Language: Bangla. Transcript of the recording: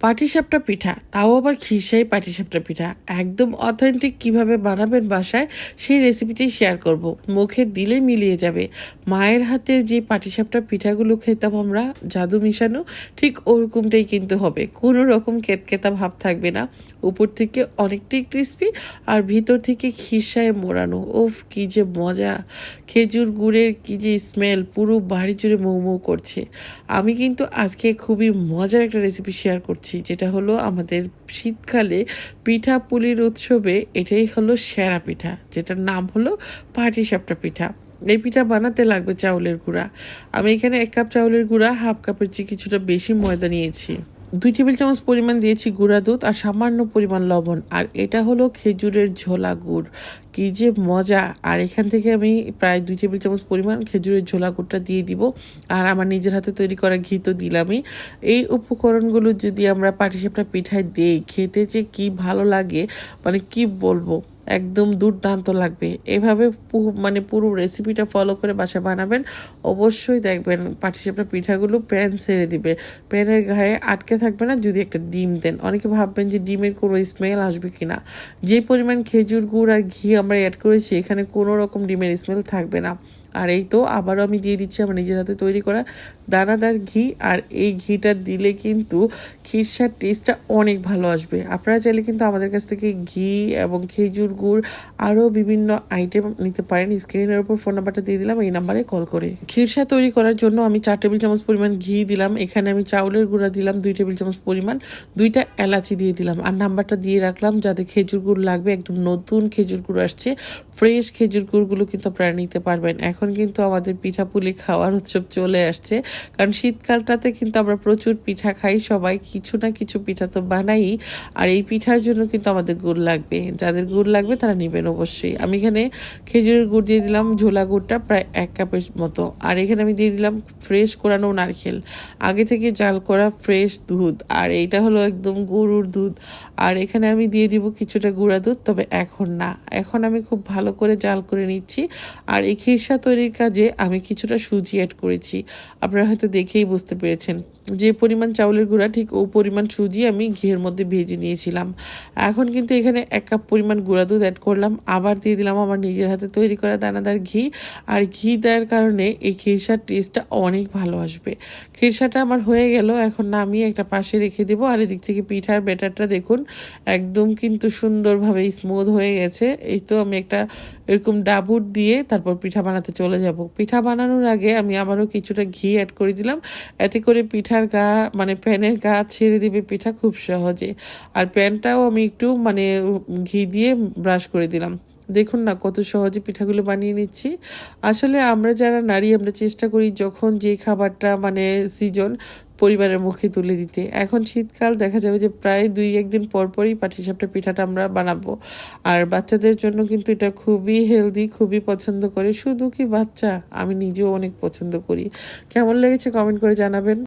পাটিসাপটা পিঠা, তাও আবার খিরসাই পাটিসাপটা পিঠা। একদম অথেন্টিক কীভাবে বানাবেন বাসায়, সেই রেসিপিটি শেয়ার করব। মুখে দিলে মিলিয়ে যাবে। মায়ের হাতের যে পাটিসাপটা পিঠাগুলো খেতাম আমরা, জাদু মিশানো, ঠিক ওরকমটাই কিন্তু হবে। কোনো রকম কেতকেতা ভাব থাকবে না। উপর থেকে অনেকটাই ক্রিস্পি আর ভিতর থেকে খিরসায় মোড়ানো। ওফ কি যে মজা! খেজুর গুড়ের কি যে স্মেল পুরো বাড়ি জুড়ে মৌ করছে। আমি কিন্তু আজকে খুবই মজার একটা রেসিপি শেয়ার করছি। যেটা হলো আমাদের শীতকালে পিঠা পুলির উৎসবে এটাই হলো সেরা পিঠা, যেটার নাম হলো পাটিসাপটা পিঠা। এই পিঠা বানাতে লাগবে চাউলের গুঁড়া। আমি এখানে এক কাপ চাউলের গুঁড়া, হাফ কাপের চেয়ে কিছুটা বেশি ময়দা নিয়েছি। দুই টেবিল চামচ পরিমাণ দিয়েছি গুঁড়া দুধ আর সামান্য পরিমাণ লবণ। আর এটা হলো খেজুরের ঝোলা গুড়। কি যে মজা। আর এখান থেকে আমি প্রায় দুই টেবিল চামচ পরিমাণ খেজুরের ঝোলা গুড়টা দিয়ে দিব। আর আমার নিজের হাতে তৈরি করা ঘি তো দিলামই। এই উপকরণগুলো যদি আমরা পাটিসাপটা পিঠায় দেই, খেতে যে কি ভালো লাগে মানে কি বলব? একদম দুর্দান্ত লাগবে। এভাবে মানে পুরো রেসিপিটা ফলো করে বাসা বানাবেন, অবশ্যই দেখবেন পাটিসাপটা পিঠাগুলো প্যান ছেড়ে দিবে। প্যানের গায়ে আটকে থাকবে না, যদি একটা ডিম দেন। অনেকে ভাববেন যে ডিমের কোনো স্মেল আসবে কিনা। যে পরিমাণ খেজুর গুড় আর ঘি আমরা অ্যাড করেছি, এখানে কোনো রকম ডিমের স্মেল থাকবে না। আর এই তো আবারও আমি দিয়ে দিচ্ছি আমার নিজের হাতে তৈরি করা দানাদার ঘি। আর এই ঘিটা দিলে কিন্তু খিরসার টেস্টটা অনেক ভালো আসবে। আপনারা চাইলে কিন্তু আমাদের কাছ থেকে ঘি এবং খেজুর গুড় আরও বিভিন্ন আইটেম নিতে পারেন। স্ক্রিনের উপর ফোন নাম্বারটা দিয়ে দিলাম, এই নাম্বারে কল করে। খিরসা তৈরি করার জন্য আমি চার টেবিল চামচ পরিমাণ ঘি দিলাম। এখানে আমি চাউলের গুঁড়া দিলাম, দুই টেবিল চামচ পরিমাণ। দুইটা এলাচি দিয়ে দিলাম। আর নাম্বারটা দিয়ে রাখলাম যাদের খেজুর গুড় লাগবে। একদম নতুন খেজুর গুড় আসছে। ফ্রেশ খেজুর গুড়গুলো কিন্তু আপনারা নিতে পারবেন। এখন কিন্তু আমাদের পিঠাপুলি খাওয়ার উৎসব চলে আসছে। কারণ শীতকালটাতে কিন্তু আমরা প্রচুর পিঠা খাই সবাই। কিছু না কিছু পিঠা তো বানাই, আর এই পিঠার জন্য কিন্তু আমাদের গুড় লাগবে। যাদের গুড় লাগবে তারা নেবেন অবশ্যই। আমি এখানে খেজুরের গুড় দিয়ে দিলাম, ঝোলা গুড়টা প্রায় এক কাপের মতো। আর এখানে আমি দিয়ে দিলাম ফ্রেশ কোরানো নারকেল। আগে থেকে জাল করা ফ্রেশ দুধ। আর এইটা হলো একদম গরুর দুধ। আর এখানে আমি দিয়ে দিব কিছুটা গুঁড়া দুধ, তবে এখন না। এখন আমি খুব ভালো করে জাল করে নিচ্ছি। আর এই খিরসা তৈরির কাজে আমি কিছুটা সুজি অ্যাড করেছি। আপনারা হয়তো দেখেই বুঝতে পেরেছেন যে পরিমাণ চাউলের গুঁড়া, ঠিক ও পরিমাণ সুজি আমি ঘিয়ের মধ্যে ভেজে নিয়েছিলাম। এখন কিন্তু এখানে এক কাপ পরিমাণ গুঁড়া দুধ অ্যাড করলাম। আবার দিয়ে দিলাম আমার নিজের হাতে তৈরি করা দানাদার ঘি। আর ঘি দেওয়ার কারণে এই খিরসার টেস্টটা অনেক ভালো আসবে। খিরসাটা আমার হয়ে গেল, এখন নামিয়ে একটা পাশে রেখে দেবো। আর এদিক থেকে পিঠার ব্যাটারটা দেখুন, একদম কিন্তু সুন্দরভাবে স্মুথ হয়ে গেছে। এই তো আমি একটা এরকম ডাবুট দিয়ে তারপর পিঠা বানাতে চলে যাব। পিঠা বানানোর আগে আমি আবারও কিছুটা ঘি অ্যাড করে দিলাম। এতে করে পিঠার গা মানে প্যানের গা ছেড়ে দিবে পিঠা খুব সহজে। আর প্যানটাও আমি একটু মানে ঘি দিয়ে ব্রাশ করে দিলাম। দেখুন না, কত সহজে পিঠাগুলো বানিয়ে নিচ্ছি। আসলে আমরা যারা নারী, আমরা চেষ্টা করি যখন যে খাবারটা মানে সিজন পরিবারের মুখে তুলে দিতে। এখন শীতকাল, দেখা যাবে যে প্রায় দুই, একদিন পর পরই পাটিসাপটা পিঠাটা আমরা বানাবো। আর বাচ্চাদের জন্য কিন্তু এটা খুবই হেলদি খুবই পছন্দ করে। শুধু কি বাচ্চা? আমি নিজেও অনেক পছন্দ করি। কেমন লেগেছে কমেন্ট করে জানাবেন।